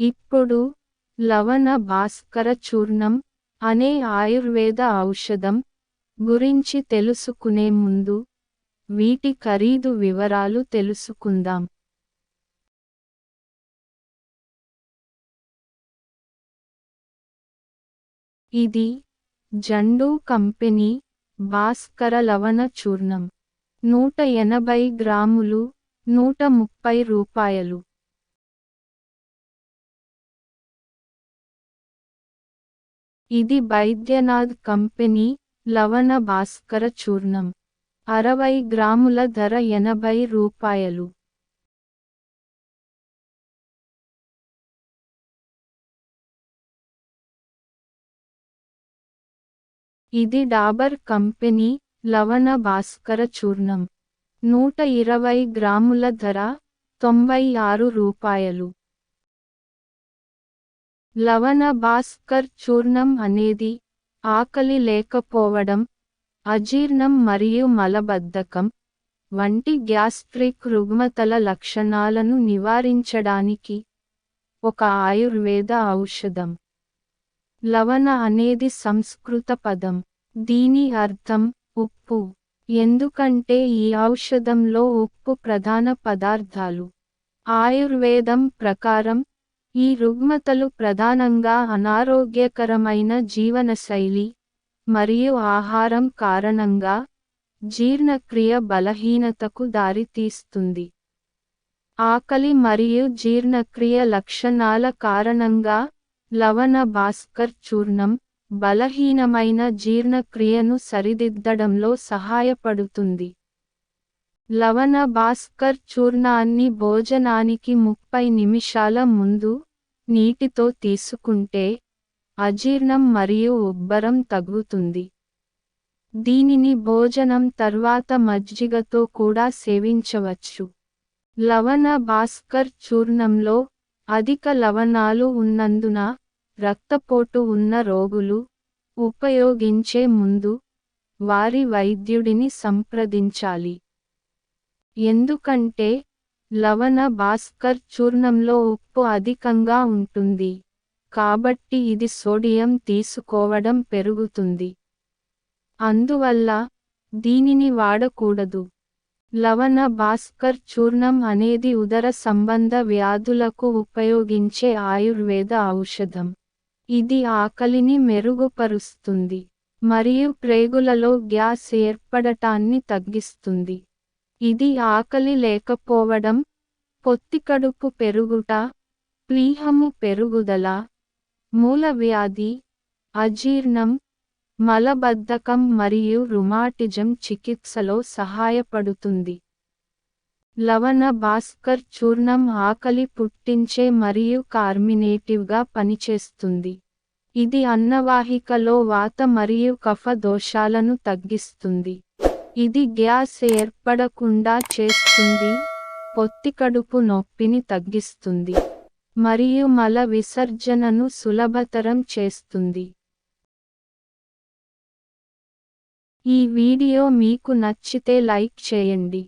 ఇప్పుడు లవణ భాస్కర చూర్ణం అనే ఆయుర్వేద ఔషధం గురించి తెలుసుకునే ముందు వీటి ఖరీదు వివరాలు తెలుసుకుందాం. ఇది జండు కంపెనీ భాస్కర లవణ చూర్ణం. నూట ఎనభై గ్రాములు నూట ముప్పై రూపాయలు. ఇది బైద్యనాథ్ కంపెనీ లవణ భాస్కర చూర్ణం. అరవై గ్రాముల ధర ఎనభై రూపాయలు. ఇది డాబర్ కంపెనీ లవణ భాస్కర చూర్ణం. నూట ఇరవై గ్రాముల ధర తొంభై ఆరు రూపాయలు. లవణ భాస్కర్ చూర్ణం అనేది ఆకలి లేకపోవడం అజీర్ణం మరియు మలబద్ధకం వంటి గ్యాస్ట్రిక్ రుగ్మతల లక్షణాలను నివారించడానికి ఒక ఆయుర్వేద ఔషధం. లవణ అనేది సంస్కృత పదం. దీని అర్థం ఉప్పు. ఎందుకంటే ఈ ఔషధంలో ఉప్పు ప్రధాన పదార్థాలు. ఆయుర్వేదం ప్రకారం ఈ రుగ్మతలు ప్రధానంగా అనారోగ్యకరమైన జీవనశైలి మరియు ఆహారం కారణంగా జీర్ణక్రియ బలహీనతకు దారితీస్తుంది. ఆకలి మరియు జీర్ణక్రియ లక్షణాల కారణంగా లవణ భాస్కర్ చూర్ణం బలహీనమైన జీర్ణక్రియను సరిదిద్దడంలో సహాయపడుతుంది. లవణ భాస్కర్ చూర్ణాన్ని భోజనానికి ముప్పై నిమిషాల ముందు నీటితో తీసుకుంటే అజీర్ణం మరియు ఉబ్బరం తగ్గుతుంది. దీనిని భోజనం తర్వాత మజ్జిగతో కూడా సేవించవచ్చు. లవణ భాస్కర్ చూర్ణంలో అధిక లవణాలు ఉన్నందున రక్తపోటు ఉన్న రోగులు ఉపయోగించే ముందు వారి వైద్యుడిని సంప్రదించాలి. ఎందుకంటే లవణ భాస్కర్ చూర్ణంలో ఉప్పు అధికంగా ఉంటుంది. కాబట్టి ఇది సోడియం తీసుకోవడం పెరుగుతుంది. అందువల్ల దీనిని వాడకూడదు. లవణ భాస్కర్ చూర్ణం అనేది ఉదర సంబంధ వ్యాధులకు ఉపయోగించే ఆయుర్వేద ఔషధం. ఇది ఆకలిని మెరుగుపరుస్తుంది మరియు ప్రేగులలో గ్యాస్ ఏర్పడటాన్ని తగ్గిస్తుంది. ఇది ఆకలి లేకపోవడం పొత్తికడుపు పెరుగుట ప్లీహము పెరుగుదల మూల వ్యాధి అజీర్ణం మలబద్ధకం మరియు రుమాటిజం చికిత్సలో సహాయపడుతుంది. లవణ భాస్కర్ చూర్ణం ఆకలి పుట్టించే మరియు కార్మినేటివ్గా పనిచేస్తుంది. ఇది అన్నవాహికలో వాత మరియు కఫ దోషాలను తగ్గిస్తుంది. ఇది గ్యాస్ ఏర్పడకుండా చేస్తుంది పొత్తికడుపు నొప్పిని తగ్గిస్తుంది మరియు మల విసర్జనను సులభతరం చేస్తుంది. ఈ వీడియో మీకు నచ్చితే లైక్ చేయండి.